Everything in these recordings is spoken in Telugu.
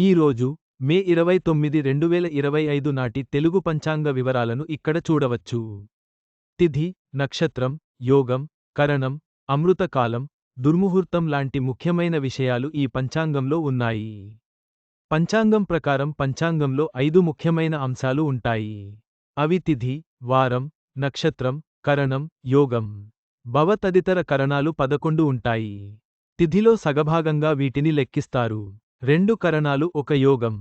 ఈ రోజు మే ఇరవై తొమ్మిది రెండు వేల ఇరవై ఐదు నాటి తెలుగు పంచాంగ వివరాలను ఇక్కడ చూడవచ్చు. తిథి నక్షత్రం యోగం కరణం అమృతకాలం దుర్ముహూర్తం లాంటి ముఖ్యమైన విషయాలు ఈ పంచాంగంలో ఉన్నాయి. పంచాంగం ప్రకారం పంచాంగంలో ఐదు ముఖ్యమైన అంశాలు ఉంటాయి. అవి తిథి వారం నక్షత్రం కరణం యోగం. భవ తదితర కరణాలు పదకొండు ఉంటాయి. తిథిలో సగభాగంగా వీటిని లెక్కిస్తారు. రెండు కరణాలు ఒక యోగం.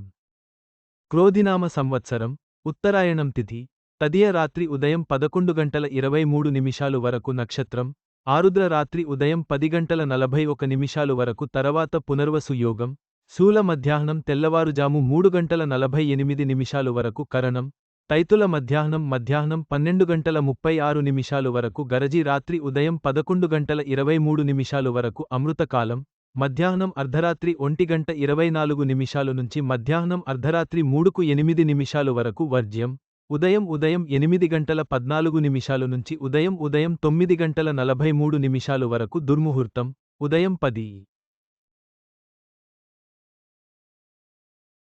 క్రోధినామ సంవత్సరం ఉత్తరాయణం తిథి తదియ రాత్రి ఉదయం పదకొండు గంటల ఇరవై మూడు నిమిషాలు వరకు నక్షత్రం ఆరుద్ర రాత్రి ఉదయం పది గంటల నలభై ఒక నిమిషాలు వరకు తర్వాత పునర్వసు యోగం శూల మధ్యాహ్నం తెల్లవారుజాము మూడు గంటల నలభై ఎనిమిది నిమిషాలు వరకు కరణం తైతుల మధ్యాహ్నం మధ్యాహ్నం పన్నెండు గంటల ముప్పై ఆరు నిమిషాలు వరకు గరజీ రాత్రి ఉదయం పదకొండు గంటల ఇరవై మూడు నిమిషాలు వరకు అమృతకాలం మధ్యాహ్నం అర్ధరాత్రి ఒంటి గంట ఇరవై నాలుగు నిమిషాలు నుంచి మధ్యాహ్నం అర్ధరాత్రి మూడుకు ఎనిమిది నిమిషాలు వరకు వర్జ్యం. ఉదయం ఉదయం ఎనిమిది గంటల పద్నాలుగు నిమిషాలు నుంచి ఉదయం ఉదయం తొమ్మిది గంటల నలభై మూడు నిమిషాలు వరకు దుర్ముహూర్తం. ఉదయం పది.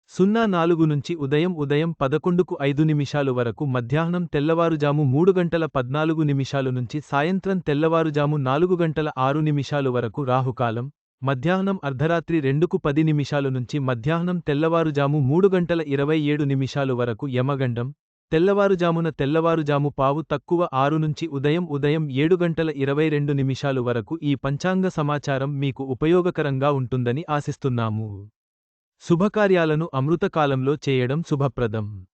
సున్నా నాలుగు నుంచి ఉదయం ఉదయం పదకొండుకు ఐదు నిమిషాలు వరకు మధ్యాహ్నం తెల్లవారుజాము మూడు గంటల పద్నాలుగు నిమిషాలు నుంచి సాయంత్రం తెల్లవారుజాము నాలుగు గంటల ఆరు నిమిషాలు వరకు రాహుకాలం. మధ్యాహ్నం అర్ధరాత్రి రెండుకు పది నిమిషాలు నుంచి మధ్యాహ్నం తెల్లవారుజాము మూడు గంటల ఇరవై ఏడు నిమిషాలు వరకు యమగండం తెల్లవారుజామున తెల్లవారుజాము పావు తక్కువ ఆరు నుంచి ఉదయం ఉదయం ఏడు గంటల ఇరవై రెండు నిమిషాలు వరకు ఈ పంచాంగ సమాచారం మీకు ఉపయోగకరంగా ఉంటుందని ఆశిస్తున్నాము. శుభకార్యాలను అమృతకాలంలో చేయడం శుభప్రదం.